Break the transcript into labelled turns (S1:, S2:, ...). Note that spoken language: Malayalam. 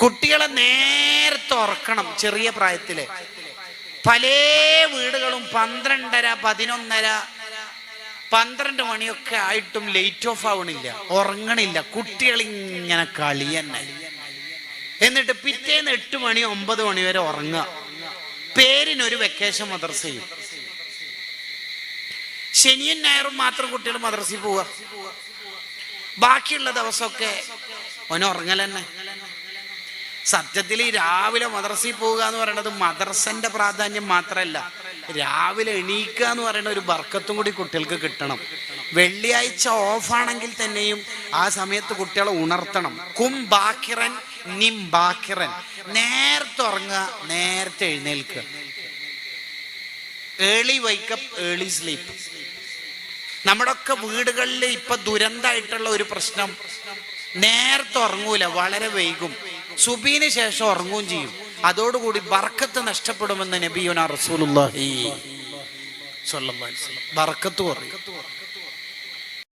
S1: കുട്ടികളെ നേരത്തെ ഉറക്കണം ചെറിയ പ്രായത്തിൽ. പല വീടുകളും പന്ത്രണ്ടര പതിനൊന്നര പന്ത്രണ്ട് മണിയൊക്കെ ആയിട്ടും ലേറ്റ് ഓഫ് ആവണില്ല ഉറങ്ങണില്ല. കുട്ടികൾ ഇങ്ങനെ കളി എന്നിട്ട് പിറ്റേന്ന് എട്ട് മണി ഒമ്പത് മണി വരെ ഉറങ്ങുക. പേരിനൊരു വെക്കേഷൻ മദർസയും ശനിയും ഞായറും മാത്രം കുട്ടികൾ മദർസയിൽ പോവുക. ബാക്കിയുള്ള ദിവസമൊക്കെ ഓന ഉറങ്ങൽ സത്യത്തിൽ ഈ രാവിലെ മദർസിൽ പോവുക എന്ന് പറയുന്നത് മദർസന്റെ പ്രാധാന്യം മാത്രമല്ല. രാവിലെ എണീക്കുക എന്ന് പറയുന്ന ഒരു ബർക്കത്തും കൂടി കുട്ടികൾക്ക് കിട്ടണം. വെള്ളിയാഴ്ച ഓഫാണെങ്കിൽ തന്നെയും ആ സമയത്ത് കുട്ടികളെ ഉണർത്തണം. കും ബാക്കിറൻ നിം ബാക്കിറൻ. നേരത്തെ ഉറങ്ങുക നേരത്തെ എഴുന്നേൽക്കുക. ഏളി വൈക്കപ്പ് ഏളി സ്ലീപ്പ് നമ്മുടെയൊക്കെ വീടുകളിൽ ഇപ്പൊ ദുരന്തമായിട്ടുള്ള ഒരു പ്രശ്നം. നേരത്തെ ഉറങ്ങൂല വളരെ വൈകും. സുബീന് ശേഷം ഉറങ്ങുകയും ചെയ്യും അതോടുകൂടി ബർക്കത്ത് നഷ്ടപ്പെടുമെന്ന് നബിയുന റസൂലുള്ളാഹി. ബർക്കത്ത് കുറയും